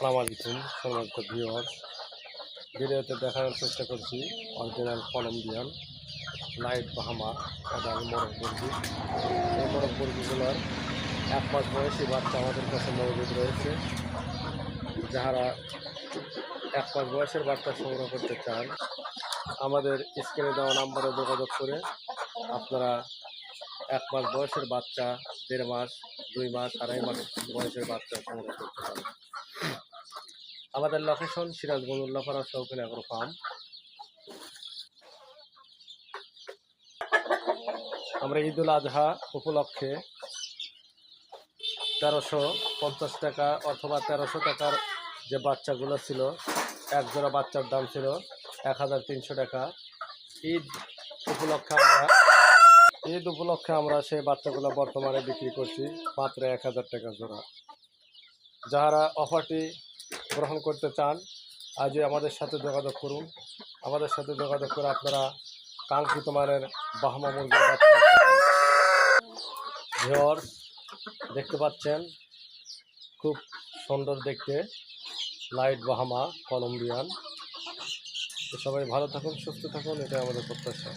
আসসালামু আলাইকুম, সম্মানিত ভিউয়ার্স ভিডিওতে দেখানোর চেষ্টা করছি অরিজিনাল কলম্বিয়ান লাইট বাহামা আদাল মোরগ মুরগি। এই মোরগ মুরগিগুলোর এক মাস বয়সী বাচ্চা আমাদের কাছে মজুদ রয়েছে। যারা এক মাস বয়সের বাচ্চা সংগ্রহ করতে চান, আমাদের স্ক্রিনে দেওয়া নাম্বারে যোগাযোগ করে আপনারা এক মাস বয়সের বাচ্চা, দেড় মাস, দুই মাস, আড়াই মাস বয়সের বাচ্চা সংগ্রহ করতে পারেন। আমাদের লোকেশন সিরাজগঞ্জ উল্লাপাড়া শৌখিন অ্যাগ্রো ফার্ম আমরা ঈদুল আজহা উপলক্ষে তেরোশো পঞ্চাশ টাকা অথবা তেরোশো টাকার যে বাচ্চাগুলো ছিল, এক জোড়া বাচ্চার দাম ছিল এক হাজার তিনশো টাকা। ঈদ উপলক্ষে আমরা ঈদ উপলক্ষে আমরা সেই বাচ্চাগুলো বর্তমানে বিক্রি করছি মাত্র এক হাজার টাকা জোড়া। যারা অফারটি গ্রহণ করতে চান, আজই আমাদের সাথে যোগাযোগ করুন। আমাদের সাথে যোগাযোগ করে আপনারা কাঙ্ক্ষিত মানের বাহামা মুরগির বাচ্চা দেখতে পাচ্ছেন, খুব সুন্দর দেখতে লাইট বাহামা কলম্বিয়ান। সবাই ভালো থাকুন, সুস্থ থাকুন, এটাই আমাদের প্রত্যাশা।